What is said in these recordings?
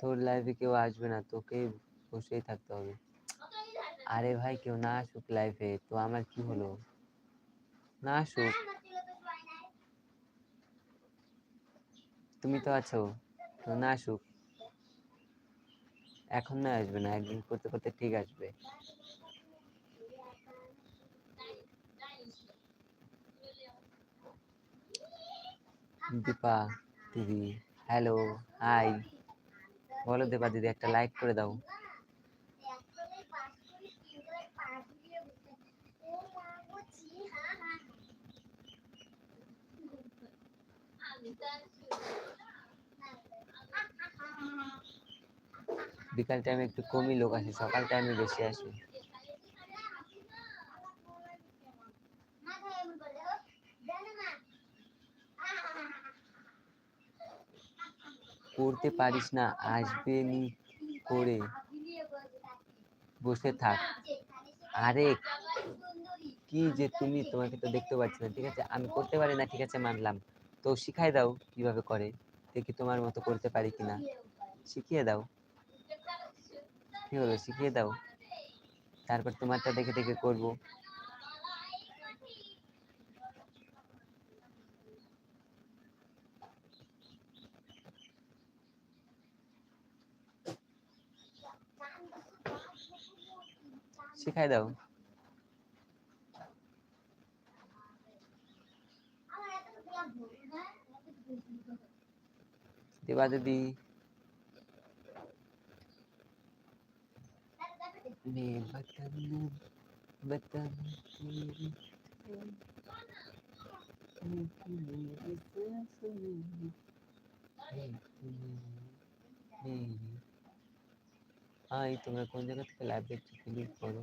তোর লাইফে কেউ আসবে না, তোকে বসেই থাকতে হবে। আরে ভাই, কেউ না আসুক লাইফে তো আমার কি হলো? না আসুক। তুমি তো আছো, তো না আসুক। এখন না আসবে না, একদিন করতে করতে ঠিক আসবে। দীপা, দিদি হ্যালো হাই বলো দেবা দিদি, একটা লাইক করে দাও। বিকাল টাইমে একটু কমই লোক আসে, সকাল টাইমে বেশি আসে। করতে পারিস না, আসবে নি করে। বসে থাক। আরে, কি যে তুমি তোমাকে তো দেখতে পাচ্ছি না, ঠিক আছে? আমি করতে পারি না, ঠিক আছে, মানলাম। তো শিখাই দাও কীভাবে করে, দেখি তোমার মতো করতে পারি কিনা। শিখিয়ে দাও। কি হলো? শিখিয়ে দাও। তারপর তোমারটা দেখে দেখে করব। শিখাই দাও দিবা দিদি मैं वतन hi তোমরা কোন জায়গা থেকে লাইভ দেখছ ক্লিক করো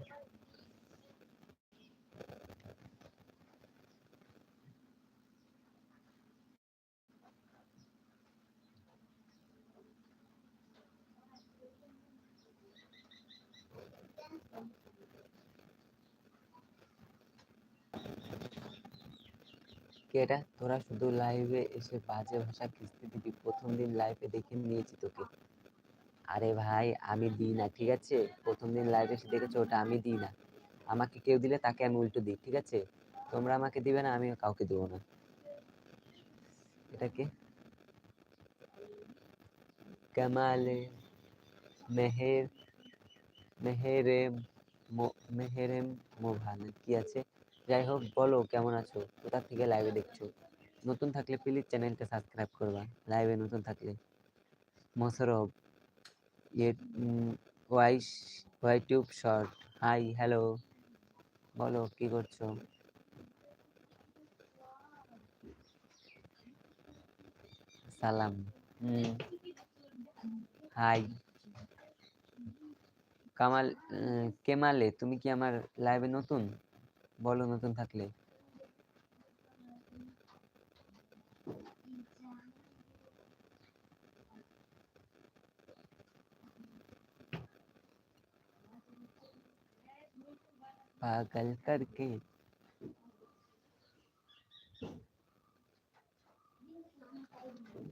এটা? তোরা শুধু লাইভে এসে বাজে ভাষা কিস্তি দিবি। প্রথম দিন লাইভে দেখে নিয়েছি তোকে। আরে ভাই, আমি দিই না, ঠিক আছে? প্রথম দিন লাইভে এসে দেখেছ, ওটা আমি দিই না। আমাকে কেউ দিলে তাকে আমি উল্টো দিই, ঠিক আছে? তোমরা আমাকে দিবে না আমি কাউকে দেবো না। এটাকে কামালে, মেহের মেহেরেম মেহেরেম মোভানা, কি আছে? যাই হোক, বলো, কেমন আছো? কোথা থেকে লাইভে দেখছ? নতুন থাকলে প্লিজ চ্যানেলটা সাবস্ক্রাইব করবা। লাইভে নতুন থাকলে। মোশারফ ইয়ে ওয়াইস ওয়াইটিউব শর্ট। Hi hello. বলো কি করছ? সালাম। হুম। হাই। কামাল কেমালে তুমি কি আমার লাইভে নতুন? বলো নতুন থাকলে। পাগল করকে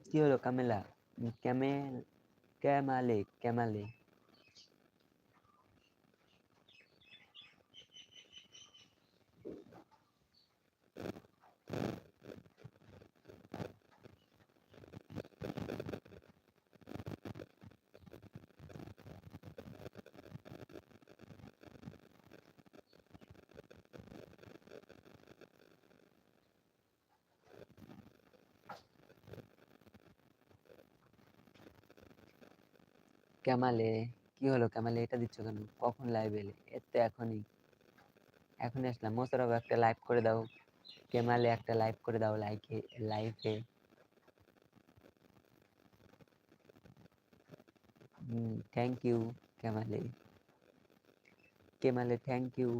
কি হলো কামেলা ক্যামেল ক্যামালে ক্যামালে ক্যামালে, কি হলো ক্যামালে? এটা দিচ্ছ কেন? কখন লাইভ এলে? এর তো এখনই। এখনই আসলাম। মোশারফ একটা লাইভ করে দাও। ক্যামালে একটা লাইভ করে দাও লাইকে লাইভে থ্যাংক ইউ ক্যামালে। কেমালে থ্যাংক ইউ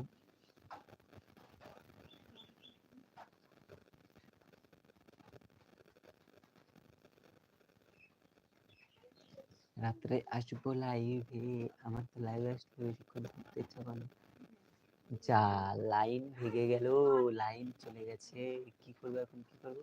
রাত্রে আসব লাইভে আমার তো লাইভে আসতে বেশিক্ষণ থাকতে ইচ্ছে করে। যা লাইন ভেঙে গেল লাইন চলে গেছে। কি করব এখন? কি করব?